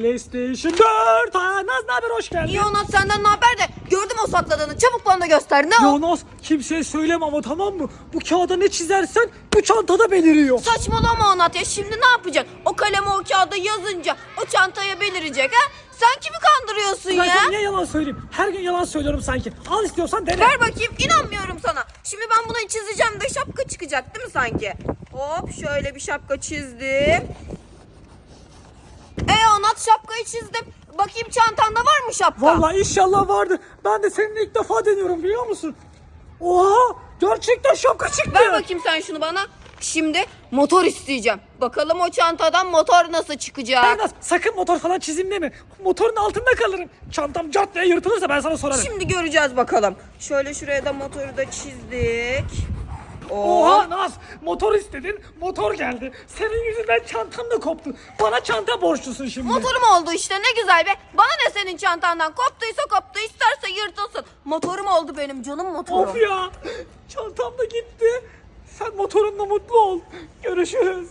PlayStation 4. Aa, Naz ne haber hoş geldin. İyi Onat senden ne haber de gördüm o sakladığını. Çabuk bana da göster. Ne o? Ya Naz kimseye söyleme ama tamam mı? Bu kağıda ne çizersen bu çantada beliriyor. Saçmalama Onat ya. Şimdi ne yapacaksın? O kalemi o kağıda yazınca o çantaya belirecek ha? Sen kimi kandırıyorsun Ben ya? sana niye yalan söyleyeyim? Her gün yalan söylüyorum sanki. Al istiyorsan dene. Ver bakayım. inanmıyorum sana. Şimdi ben bunu çizeceğim de şapka çıkacak değil mi sanki? Hop şöyle bir şapka çizdim. Onat şapkayı çizdim. Bakayım çantanda var mı şapka? Vallahi inşallah vardı. Ben de seninle ilk defa deniyorum biliyor musun? Oha! Gerçekten şapka çıktı. Ver bakayım sen şunu bana. Şimdi motor isteyeceğim. Bakalım o çantadan motor nasıl çıkacak? Naz sakın motor falan çizeyim deme. Motorun altında kalırım. Çantam cart diye yırtılırsa ben sana sorarım. Şimdi göreceğiz bakalım. Şöyle şuraya da motoru da çizdik. Oha Naz motor istedin motor geldi. Senin yüzünden çantam da koptu. Bana çanta borçlusun şimdi. Motorum oldu işte ne güzel be. Bana ne senin çantandan koptuysa koptu isterse yırtılsın. Motorum oldu benim canım motorum. Of ya çantam da gitti. Sen motorunla mutlu ol. Görüşürüz.